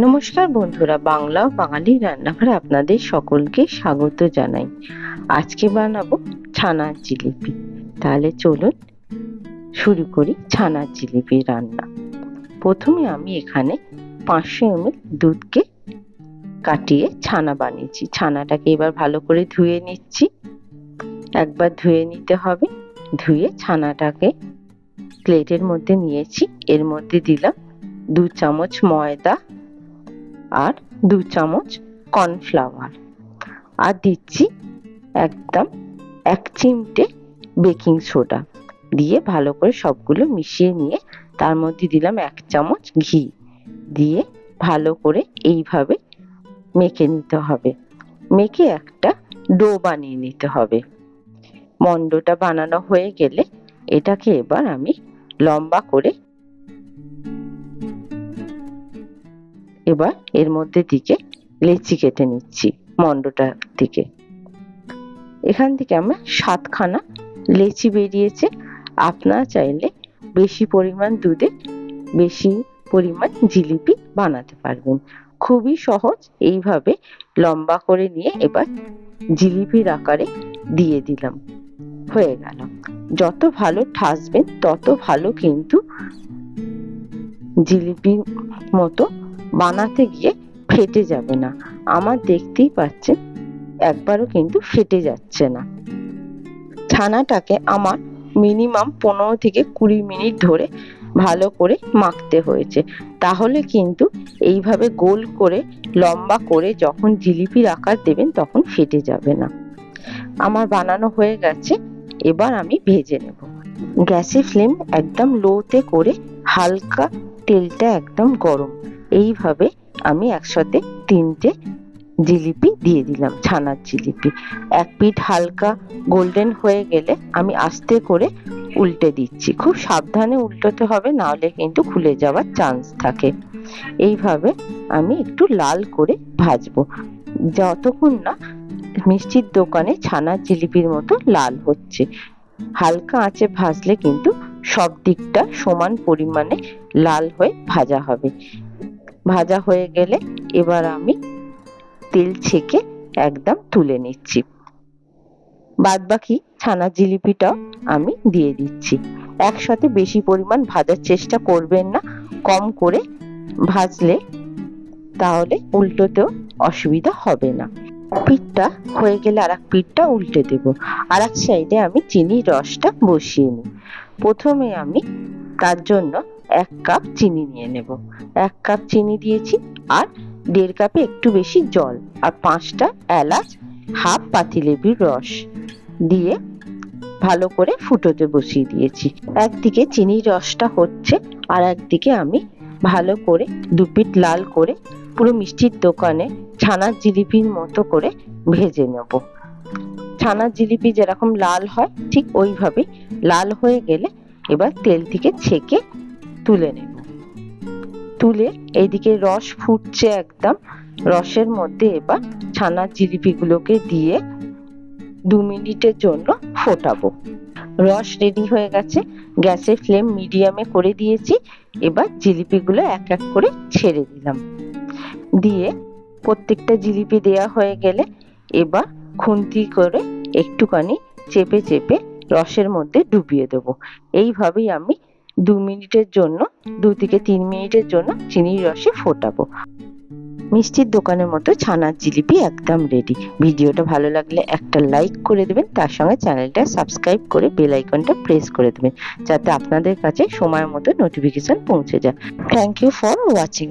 নমস্কার বন্ধুরা, বাংলা বাঙালি রান্নাঘরে আপনাদের সকলকে স্বাগত জানাই। আজকে বানাবো ছানার জিলিপি। তাহলে চলুন শুরু করি ছানার জিলিপি রান্না। প্রথমে আমি এখানে পাঁচশো এমএল দুধকে কাটিয়ে ছানা বানিয়েছি। ছানাটাকে এবার ভালো করে ধুয়ে নিচ্ছি। একবার ধুয়ে নিতে হবে। ধুয়ে ছানাটাকে প্লেটের মধ্যে নিয়েছি। এর মধ্যে দিলাম দু চামচ ময়দা আর দু চামচ কর্নফ্লাওয়ার। আর দিচ্ছি একদম এক চিমটে বেকিং সোডা দিয়ে ভালো করে সবগুলো মিশিয়ে নিয়ে তার মধ্যে দিলাম এক চামচ ঘি দিয়ে ভালো করে এইভাবে মেখে নিতে হবে। মেখে একটা ডো বানিয়ে নিতে হবে। মন্ডটা বানানো হয়ে গেলে এটাকে এবার আমি লম্বা করে এবার এর মধ্যে দিকে লেচি কেটে নিচ্ছি মন্ডটার দিকে। এখান থেকে আমার সাতখানা লেচি বেরিয়েছে। আপনারা চাইলে বেশি পরিমাণ দুধে বেশি পরিমাণ জিলিপি বানাতে পারবেন। খুবই সহজ, এইভাবে লম্বা করে নিয়ে এবার জিলিপির আকারে দিয়ে দিলাম। হয়ে গেল। যত ভালো ঠাসবেন, তত ভালো কিন্তু জিলিপির মতো বানাতে গিয়ে ফেটে যাবে না। আমার দেখতেই পাচ্ছেন, একবারও কিন্তু ফেটে যাচ্ছে না। ছানাটাকে আমার মিনিমাম পনেরো থেকে কুড়ি মিনিট ধরে ভালো করে মাখতে হয়েছে। তাহলে কিন্তু এইভাবে গোল করে, লম্বা করে যখন জিলিপির আকার দেবেন তখন ফেটে যাবে না। আমার বানানো হয়ে গেছে, এবার আমি ভেজে নেব। গ্যাসের ফ্লেম একদম লোতে করে হালকা তেলটা একদম গরম এইভাবে আমি একসাথে তিনটে জিলিপি দিয়ে দিলাম, ছানার জিলিপি। এক পিঠ হালকা গোল্ডেন হয়ে গেলে আমি আস্তে করে উল্টে দিচ্ছি। খুব সাবধানে উল্টোতে হবে, নাহলে কিন্তু খুলে যাওয়ার চান্স থাকে। এইভাবে আমি একটু লাল করে ভাজবো। যতক্ষণ না মিষ্টির দোকানে ছানার জিলিপির মতো লাল হচ্ছে, হালকা আঁচে ভাজলে কিন্তু সব দিকটা সমান পরিমাণে লাল হয়ে ভাজা হবে। ভাজা হয়ে গেলে এবার আমি তেল ছেঁকে একদম তুলে নিচ্ছি। বাদ বাকি ছানা জিলিপিটাও আমি দিয়ে দিচ্ছি। একসাথে বেশি পরিমাণ ভাজার চেষ্টা করবেন না, কম করে ভাজলে তাহলে উল্টোতেও অসুবিধা হবে না। পিঠটা হয়ে গেলে আর এক পিঠটা উল্টে দেব। আর এক সাইডে আমি চিনির রসটা বসিয়ে নিই। প্রথমে আমি তার জন্য এক কাপ চিনি নিয়ে নেব। এক কাপ চিনি দিয়েছি আর দেড় কাপে একটু বেশি জল আর পাঁচটা এলাচ, হাফ পাতিলেবুর রস দিয়ে ভালো করে ফুটোতে বসিয়ে দিয়েছি। একদিকে চিনির রসটা হচ্ছে আর একদিকে আমি ভালো করে দুপিট লাল করে পুরো মিষ্টির দোকানে ছানার জিলিপির মতো করে ভেজে নেব। ছানার জিলিপি যেরকম লাল হয় ঠিক ওইভাবে লাল হয়ে গেলে এবার তেল থেকে ছেঁকে তুলে নেব। তুলে এইদিকে রস ফুটছে একদম। রসের মধ্যে এবার ছানার জিলিপিগুলোকে দিয়ে দু মিনিটের জন্য ফোটাবো। রস রেডি হয়ে গেছে। গ্যাসের ফ্লেম মিডিয়ামে করে দিয়েছি। এবার জিলিপিগুলো এক এক করে ছেড়ে দিলাম। দিয়ে প্রত্যেকটা জিলিপি দেয়া হয়ে গেলে এবার খুন্তি করে একটুখানি চেপে চেপে রসের মধ্যে ডুবিয়ে দেবো। এইভাবেই আমি দু মিনিটের জন্য, দু থেকে তিন মিনিটের জন্য চিনির রসে ফোটাবো। মিষ্টির দোকানের মতো ছানার জিলিপি একদম রেডি ভিডিওটা ভালো লাগলে একটা লাইক করে দেবেন, তার সঙ্গে চ্যানেলটা সাবস্ক্রাইব করে বেল আইকনটা প্রেস করে দেবেন, যাতে আপনাদের কাছে সময় মতো নোটিফিকেশন পৌঁছে যায়। Thank you for watching